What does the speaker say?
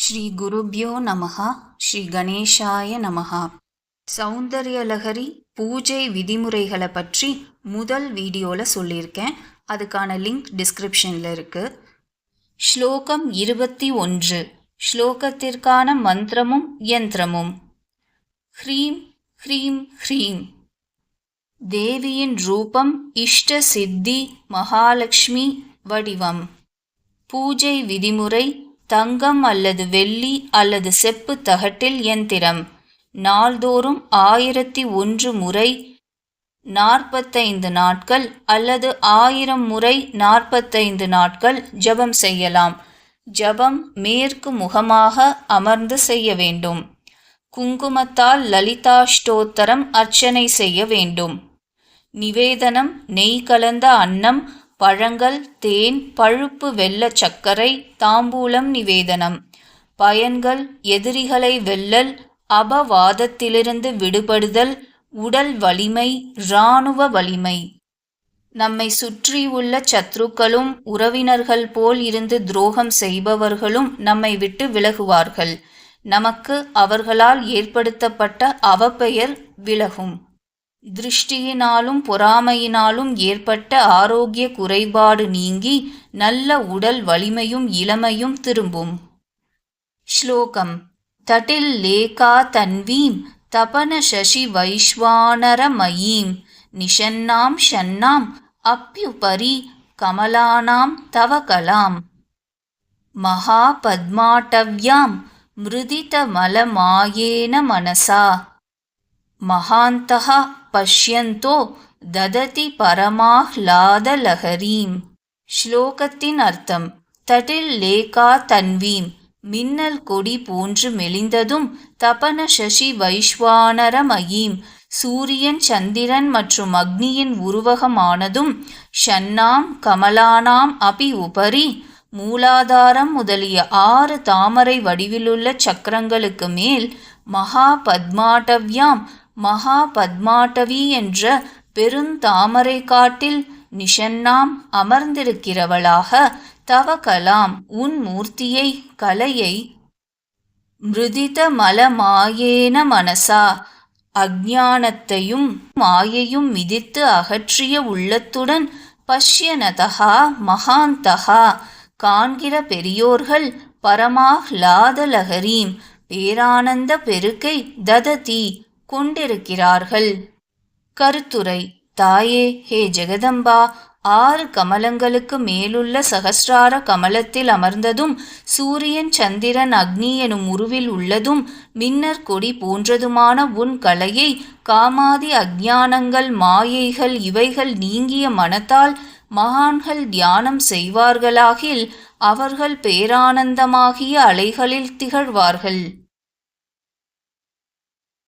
ஸ்ரீ குருப்யோ நமகா ஸ்ரீ கணேஷாய நமகா சௌந்தர்யலகரி பூஜை விதிமுறைகளை பற்றி முதல் வீடியோவில் சொல்லியிருக்கேன். அதுக்கான லிங்க் டிஸ்கிரிப்ஷனில் இருக்குது ஸ்லோகம் இருபத்தி ஒன்று. ஸ்லோகத்திற்கான மந்திரமும் யந்திரமும். ஹ்ரீம் ஹ்ரீம் ஹ்ரீம். தேவியின் ரூபம் இஷ்ட சித்தி மகாலட்சுமி வடிவம். பூஜை விதிமுறை தங்கம் அல்லது வெள்ளி அல்லது செப்பு தகட்டில் எந்திரம். நாள்தோறும் ஆயிரத்தி ஒன்று முறை நாற்பத்தைந்து நாட்கள் அல்லது ஆயிரம் முறை நாற்பத்தைந்து நாட்கள் ஜபம் செய்யலாம். ஜபம் மேற்கு முகமாக அமர்ந்து செய்ய வேண்டும். குங்குமத்தால் லலிதாஷ்டோத்தரம் அர்ச்சனை செய்ய வேண்டும். நிவேதனம் நெய் கலந்த அன்னம் பழங்கள் தேன் பழுப்பு வெள்ள சர்க்கரை தாம்பூலம் நிவேதனம். பயன்கள் எதிரிகளை வெல்லல் அபவாதத்திலிருந்து விடுபடுதல் உடல் வலிமை இராணுவ வலிமை. நம்மை சுற்றியுள்ள சத்ருக்களும் உறவினர்கள் போல் இருந்து துரோகம் செய்பவர்களும் நம்மை விட்டு விலகுவார்கள். நமக்கு அவர்களால் ஏற்படுத்தப்பட்ட அவப்பெயர் விலகும். திருஷ்டியினாலும் பொறாமையினாலும் ஏற்பட்ட ஆரோக்கிய குறைபாடு நீங்கி நல்ல உடல் வலிமையும் இளமையும் திரும்பும். ஸ்லோகம். தட்டில் லேகா தன்வீம் தபன சசி வைஸ்வானரமயீம் நிஷன்னாம் ஷன்னாம் அப்யுபரி கமலானாம் தவகலாம் மகாபத்மாட்டவ்யாம் மிருதிதமலமாயேன மனசா. மகாந்தः பஷ்யந்தோ தததி பரமாஹ்லாதலஹரீம். ஸ்லோகத்தின் அர்த்தம் தட்டில் லேகா தன்வீம் மின்னல் கொடி போன்று மெலிந்ததும் தபன சசி வைஸ்வானரமயீம் சூரியன் சந்திரன் மற்றும் அக்னியின் உருவகமானதும் ஷன்னாம் கமலானாம் அபி உபரி மூலாதாரம் முதலிய ஆறு தாமரை வடிவிலுள்ள சக்கரங்களுக்கு மேல் மகா பத்மாட்டவ்யாம் மகா பத்மாட்டவி என்ற பெருந்தாமரை காட்டில் நிஷன்னாம் அமர்ந்திருக்கிறவளாக தவ கலாம் உன் மூர்த்தியை கலையை மிருதித மலமாயேன மனசா. அஜானத்தையும் மாயையும் மிதித்து அகற்றிய உள்ளத்துடன் பஷ்யனதகா மகாந்தகா. காண்கிற பெரியோர்கள் பரமாஹ்லாதலகரீம் பேரானந்த பெருக்கை தததி. கொண்டிருக்கிறார்கள். கருத்துரை தாயே ஹே ஜெகதம்பா ஆறு கமலங்களுக்கு மேலுள்ள சகசிரார கமலத்தில் அமர்ந்ததும் சூரியன் சந்திரன் அக்னி எனும் உருவில் உள்ளதும் மின்னர் கொடி போன்றதுமான உன் கலையை காமாதி அஜானங்கள் மாயைகள் இவைகள் நீங்கிய மனத்தால் மகான்கள் தியானம் செய்வார்களாகில் அவர்கள் பேரானந்தமாகிய அலைகளில் திகழ்வார்கள்.